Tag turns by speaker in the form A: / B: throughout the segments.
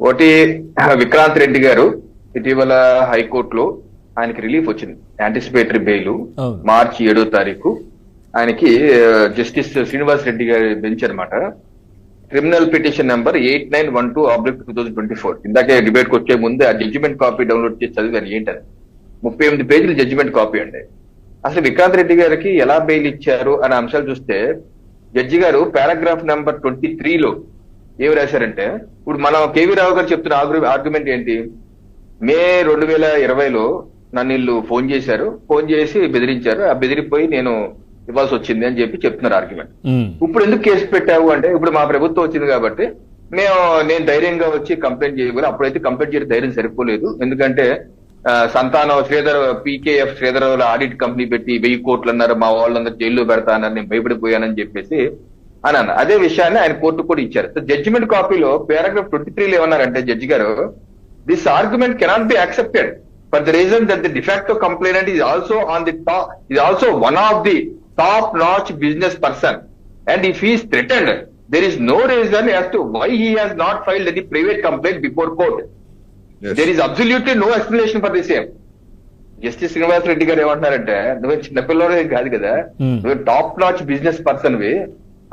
A: ఒకటి విక్రాంత్ రెడ్డి గారు ఇటీవల హైకోర్టులో ఆయనకి రిలీఫ్ వచ్చింది. Anticipatory bail. మార్చి ఏడో తారీఖు. ఆయనకి జస్టిస్ శ్రీనివాస్ రెడ్డి గారి బెంచ్ అన్నమాట. Criminal petition number eight nine one two oblique two thousand twenty four ఇందాకే డిబేట్కి వచ్చే ముందే ఆ జడ్జిమెంట్ కాపీ డౌన్లోడ్ చేసి చదివాను ఏంటని ముప్పై ఎనిమిది పేజీల జడ్జిమెంట్ కాపీ అండి. అసలు విక్రాంత్ రెడ్డి గారికి ఎలా బెయిల్ ఇచ్చారు అనే అంశాలు చూస్తే జడ్జి గారు పారాగ్రాఫ్ నెంబర్ ట్వంటీ త్రీలో ఏమి రాశారంటే ఇప్పుడు మనం కేవీ రావు గారు చెప్తున్న ఆర్గ్యుమెంట్ ఏంటి? మే రెండు వేల ఇరవైలో నన్ను వీళ్ళు ఫోన్ చేశారు. ఫోన్ చేసి బెదిరించారు. ఆ బెదిరిపోయి నేను ఇవ్వాల్సి వచ్చింది అని చెప్పి చెప్తున్నారు ఆర్గ్యుమెంట్. ఇప్పుడు ఎందుకు కేసు పెట్టావు అంటే ఇప్పుడు మా ప్రభుత్వం వచ్చింది కాబట్టి మేము నేను ధైర్యంగా వచ్చి కంప్లైంట్ చేయగలను అప్పుడైతే కంప్లైంట్ చేయడం ధైర్యం సరిపోలేదు. ఎందుకంటే Santhanam Sridhar PKF Sridhar audit company పెట్టి వెయ్యి కోట్లు అన్నారు. మా వాళ్ళందరూ జైల్లో పెడతా అన్నారు నేను భయపడిపోయానని చెప్పేసి అని అన్న అదే విషయాన్ని ఆయన కోర్టు కూడా ఇచ్చారు. సో జడ్జిమెంట్ కాపీలో పారాగ్రాఫ్ ట్వంటీ త్రీలో ఏమన్నారంటే జడ్జి గారు this argument cannot be accepted for the reason that the de facto complainant is also on the top is also one of the top notch business person and if is threatened there is no reason as to why he has not filed any private complaint before court.
B: Yes.
A: there is absolutely no explanation for the same. Justice Srinivas Reddy గారు ఏమంటున్నారంటే నువ్వు చిన్నపిల్లడే కాదు కదా. నువ్వు top notch business person వి.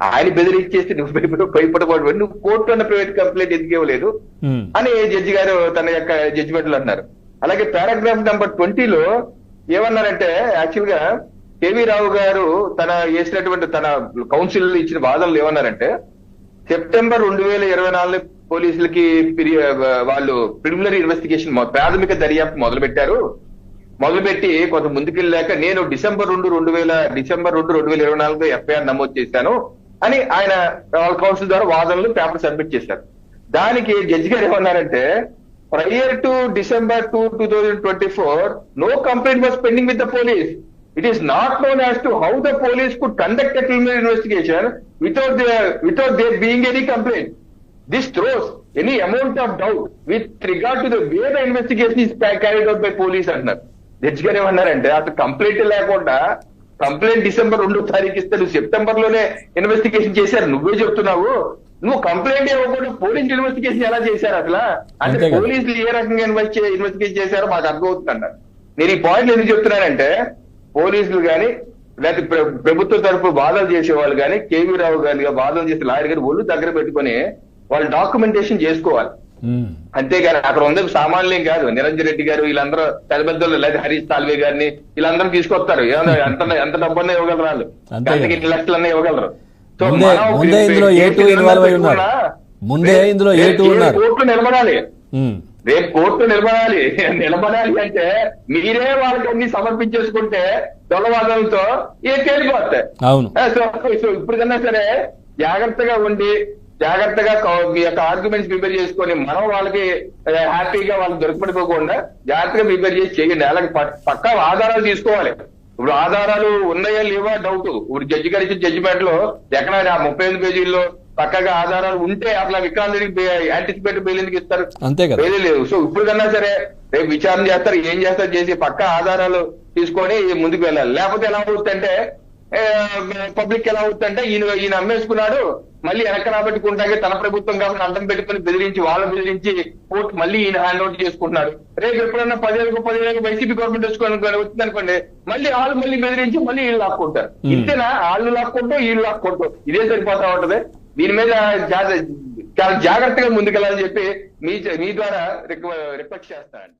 A: ఆయన బెదిరించేసి నువ్వు భయపడ భయపడకూడదు నువ్వు కోర్టు అన్న ప్రైవేట్ కంప్లైంట్ ఎందుకు ఇవ్వలేదు?
C: ఉమ్,
A: అని జడ్జి గారు తన యొక్క జడ్జిమెంట్లో అన్నారు. అలాగే పారాగ్రాఫ్ నెంబర్ ట్వంటీలో ఏమన్నారంటే యాక్చువల్గా కేవీ రావు గారు తన వేసినటువంటి తన కౌన్సిల్ ఇచ్చిన వాదనలు ఏమన్నారంటే సెప్టెంబర్ రెండు వేల ఇరవై నాలుగు పోలీసులకి వాళ్ళు ప్రిలిమినరీ ఇన్వెస్టిగేషన్ ప్రాథమిక దర్యాప్తు మొదలు పెట్టారు మొదలుపెట్టి కొంత ముందుకెళ్ళాక నేను డిసెంబర్ రెండు రెండు వేల డిసెంబర్ రెండు రెండు వేల ఇరవై నాలుగు ఎఫ్ఐఆర్ నమోదు చేశాను. అని ఆయన వాళ్ళ కౌన్సిల్ ద్వారా వాదనలు పేపర్ సబ్మిట్ చేశారు. దానికి జడ్జి గారు ఏమన్నారంటే prior to December two two thousand twenty four no complaint was pending with the police it is not known as to how the police could conduct a criminal investigation without without there being any complaint this throws any amount of doubt with regard to the way the investigation is carried out by police అంటున్నారు judge గారు ఏమన్నారంటే అసలు complaint లేకుండా complaint December రెండో తారీఖు ఇస్తే నువ్వు సెప్టెంబర్లోనే investigation చేశారు. నువ్వే చెప్తున్నావు. నువ్వు కంప్లైంట్ ఇవ్వకుండా పోలీస్ ఇన్వెస్టిగేషన్ ఎలా చేశారు అసలు? అంటే. పోలీసులు ఏ రకంగా ఇన్వెస్ట్ ఇన్వెస్టిగేట్ చేశారో మాకు అర్థమవుతుంది అన్నారు నేను ఈ పాయింట్ ఎందుకు చెప్తున్నానంటే పోలీసులు గాని లేకపోతే ప్ర- ప్రభుత్వ తరపు వాదన చేసే వాళ్ళు కానీ కేవీ రావు గారి వాదన చేసే లాయర్ గారు ఒళ్ళు దగ్గర పెట్టుకొని వాళ్ళు డాక్యుమెంటేషన్ చేసుకోవాలి. అంతేగాని అక్కడ ఉంది సామాన్యం కాదు. నిరంజన్ రెడ్డి గారు వీళ్ళందరూ పెద్ద పెద్దలు లేదా హరీష్ తాల్వే గారిని వీళ్ళందరూ తీసుకొస్తారు. ఎంత ఎంత డబ్బన్నా ఇవ్వగలరు వాళ్ళు. గంటకి. ఇన్ని లక్షలన్నా ఇవ్వగలరు. సో
C: ముందే ఇందులో ఏ టూ
A: కేసులు
C: ఇన్వాల్వ్ అయి ఉన్నారు.
A: పెట్టుకున్నా
C: ముందే ఇందులో ఏ
A: రేపు
C: టూ ఉన్నారు?
A: కోర్టులో నిలబడాలి.
C: ఉమ్,
A: రేపు కోర్టు నిలబడాలి. నిలబడాలి అంటే మీరే వాళ్ళకి అన్ని సమర్పించేసుకుంటే దొంగవాదనలతో ఏ తేలిపోతాయి? సో ఇప్పుడు కన్నా సరే జాగ్రత్తగా ఉండి జాగ్రత్తగా మీ యొక్క ఆర్గ్యుమెంట్స్ ప్రిపేర్ చేసుకొని మనం వాళ్ళకి హ్యాపీగా వాళ్ళకి దొరకపడిపోకుండా జాగ్రత్తగా ప్రిపేర్ చేసి చేయండి. అలాగే పక్కా ఆధారాలు తీసుకోవాలి. ఇప్పుడు ఆధారాలు ఉన్నాయా లేవా డౌట్ ఇప్పుడు జడ్జి గారి ఇచ్చిన జడ్జిమెంట్లో ఎక్కడ ఆ ముప్పై ఎనిమిది పేజీల్లో పక్కగా ఆధారాలు ఉంటే అట్లా విక్రాంతుడికి యాంటిసిపేట్ బెయిల్ ఎందుకు ఇస్తారు?
C: అంతే కదా.
A: వేరే లేవు. సో ఇప్పుడు కన్నా సరే రేపు విచారణ చేస్తారు ఏం చేస్తారు చేసి పక్క ఆధారాలు తీసుకొని ముందుకు వెళ్ళాలి. లేకపోతే ఎలా అవుతుందంటే పబ్లిక్ ఎలా అవుతుందంటే ఈయన ఈయన అమ్మేసుకున్నాడు మళ్ళీ వెనక రాబట్టుకుంటాగే తన ప్రభుత్వం కాబట్టి అడ్డం పెట్టుకుని బెదిరించి వాళ్ళు బెదిరించి కోర్టు మళ్ళీ ఈయన హ్యాండ్ అవుట్ చేసుకుంటున్నారు రేపు ఎప్పుడన్నా పదివేలకు పదివేలకు వైసీపీ గవర్నమెంట్ వచ్చుకోవాలి వచ్చింది అనుకోండి మళ్ళీ వాళ్ళు మళ్ళీ బెదిరించి మళ్ళీ వీళ్ళు లాక్కుంటారు. ఇంతేనా? వాళ్ళు లాక్కుంటూ వీళ్ళు లాక్కుంటూ. ఇదే సరిపోతా ఉంటది. దీని మీద చాలా జాగ్రత్తగా ముందుకెళ్ళాలని చెప్పి మీ మీ ద్వారా రిక్వెస్ట్ చేస్తానండి.